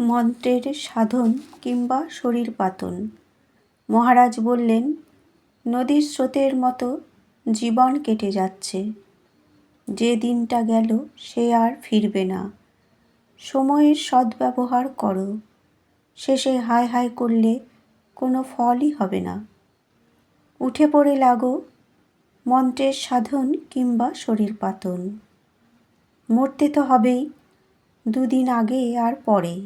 মন্ত্রের সাধন কিংবা শরীর পাতন। মহারাজ বললেন, নদীর স্রোতের মতো জীবন কেটে যাচ্ছে। যে দিনটা গেল, সে আর ফিরবে না। সময়ের সদ্ব্যবহার করো। শেষে হায় হায় করলে কোনো ফলই হবে না। উঠে পড়ে লাগো, মন্ত্রের সাধন কিংবা শরীর পাতন। মরতে তো হবেই, দুদিন আগে আর পরে।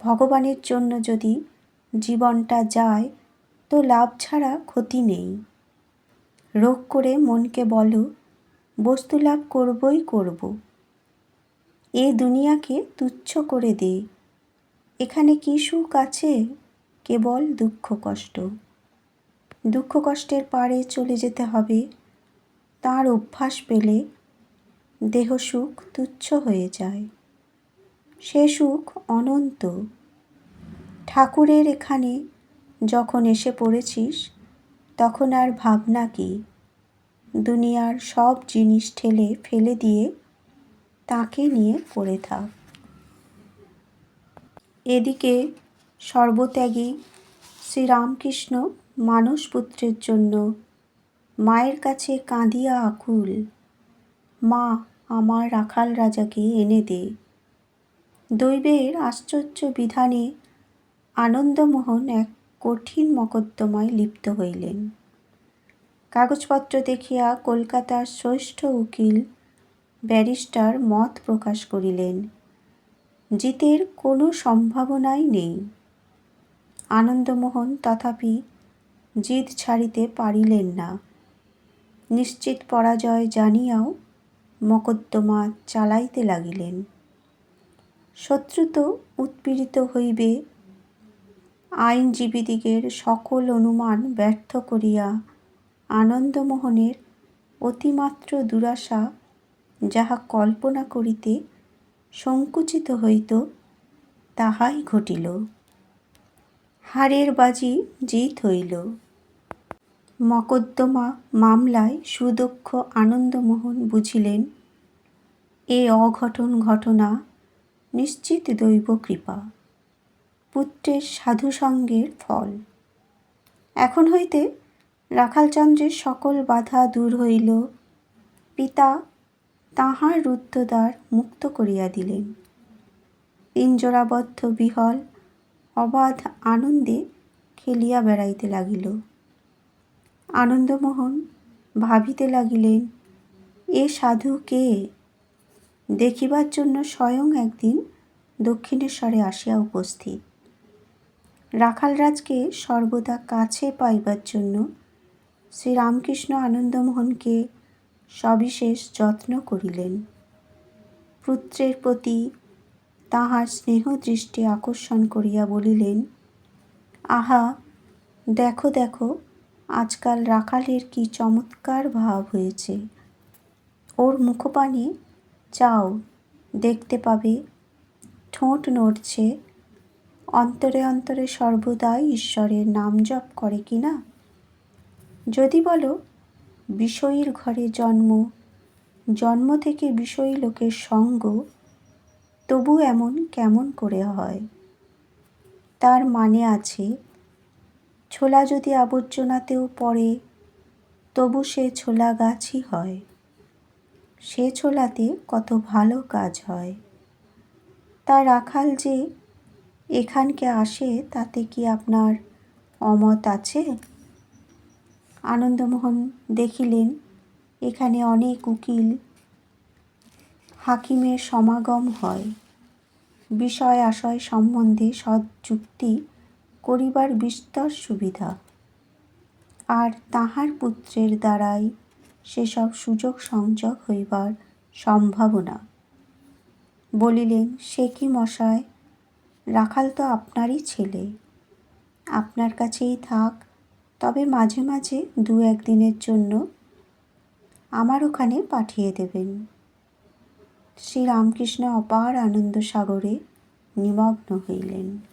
ভগবানের জন্য যদি জীবনটা যায়, তো লাভ ছাড়া ক্ষতি নেই। রোগ করে মনকে বলো, বস্তু লাভ করবই করব। এ দুনিয়াকে তুচ্ছ করে দে। এখানে কি সুখ আছে? কেবল দুঃখ কষ্ট। দুঃখ কষ্টের পারে চলে যেতে হবে। তার অভ্যাস পেলে দেহ সুখ তুচ্ছ হয়ে যায়। সে সুখ অনন্ত। ঠাকুরের এখানে যখন এসে পড়েছিস, তখন আর ভাবনা কি? দুনিয়ার সব জিনিস ঠেলে ফেলে দিয়ে তাকে নিয়ে পড়ে থাক। এদিকে সর্বত্যাগী শ্রীরামকৃষ্ণ মানসপুত্রের জন্য মায়ের কাছে কাঁদিয়া আকুল, মা, আমার রাখাল রাজাকে এনে দে। দৈবের আশ্চর্য বিধানে আনন্দমোহন এক কঠিন মকদ্দমায় লিপ্ত হইলেন। কাগজপত্র দেখিয়া কলকাতার শ্রেষ্ঠ উকিল ব্যারিস্টার মত প্রকাশ করিলেন, জিতের কোনো সম্ভাবনাই নেই আনন্দমোহন তথাপি জিদ ছাড়িতে পারিলেন না। নিশ্চিত পরাজয় জানিয়াও মকদ্দমা চালাইতে লাগিলেন। শত্রু তো উৎপীড়িত হইবে। আইনজীবীদিগের সকল অনুমান ব্যর্থ করিয়া আনন্দমোহনের অতিমাত্র দুরাশা যাহা কল্পনা করিতে সংকুচিত হইত, তাহাই ঘটিল। হারের বাজি জিত হইল। মকদ্দমা মামলায় সুদক্ষ আনন্দমোহন বুঝিলেন, এ অঘটন ঘটনা নিশ্চিত দৈব কৃপা। পুত্রের সাধুসঙ্গের ফল। এখন হইতে রাখালচন্দ্রের সকল বাধা দূর হইল। পিতা তাহার রুদ্ধদ্বার মুক্ত করিয়া দিলেন। পিঞ্জরাবদ্ধ বিহল অবাধ আনন্দে খেলিয়া বেড়াইতে লাগিল। আনন্দমোহন ভাবিতে লাগিলেন, এ সাধু কে? দেখিবার জন্য স্বয়ং একদিন দক্ষিণেশ্বরে আসিয়া উপস্থিত। রাখালরাজকে সর্বদা কাছে পাইবার জন্য শ্রীরামকৃষ্ণ আনন্দমোহনকে সবিশেষ যত্ন করিলেন। পুত্রের প্রতি তাহার স্নেহ দৃষ্টি আকর্ষণ করিয়া বলিলেন, আহা, দেখো দেখো, আজকাল রাখালের কি চমৎকার ভাব হয়েছে। ওর মুখপানে চাও, দেখতে পাবে। ঠোঁট নড়ছে। অন্তরে অন্তরে সর্বদাই ঈশ্বরের নাম জপ করে কি না? যদি বলো, বিষয়ীর ঘরে জন্ম জন্ম থেকে বিষয়ী লোকের সঙ্গ, তবু এমন কেমন করে হয়? তার মানে আছে, ছোলা যদি আবর্জনাতেও পড়ে, তবু সে ছোলা গাছই হয়। সে ছোলাতে কত ভালো কাজ হয়। তা রাখাল যে এখানকে আসে, তাতে কি আপনার অমত আছে? আনন্দমোহন দেখিলেন, এখানে অনেক উকিল হাকিমের সমাগম হয়। বিষয় আশয় সম্বন্ধে সৎ যুক্তি করিবার বিস্তর সুবিধা। আর তাহার পুত্রের দ্বারাই সেসব সুযোগ সংযোগ হইবার সম্ভাবনা। বলিলেন, সে কি মশায়? রাখাল তো আপনারই ছেলে। আপনার কাছেই থাক। তবে মাঝে মাঝে দু একদিনের জন্য আমার ওখানে পাঠিয়ে দেবেন। শ্রীরামকৃষ্ণ অপার আনন্দ সাগরে নিমগ্ন হইলেন।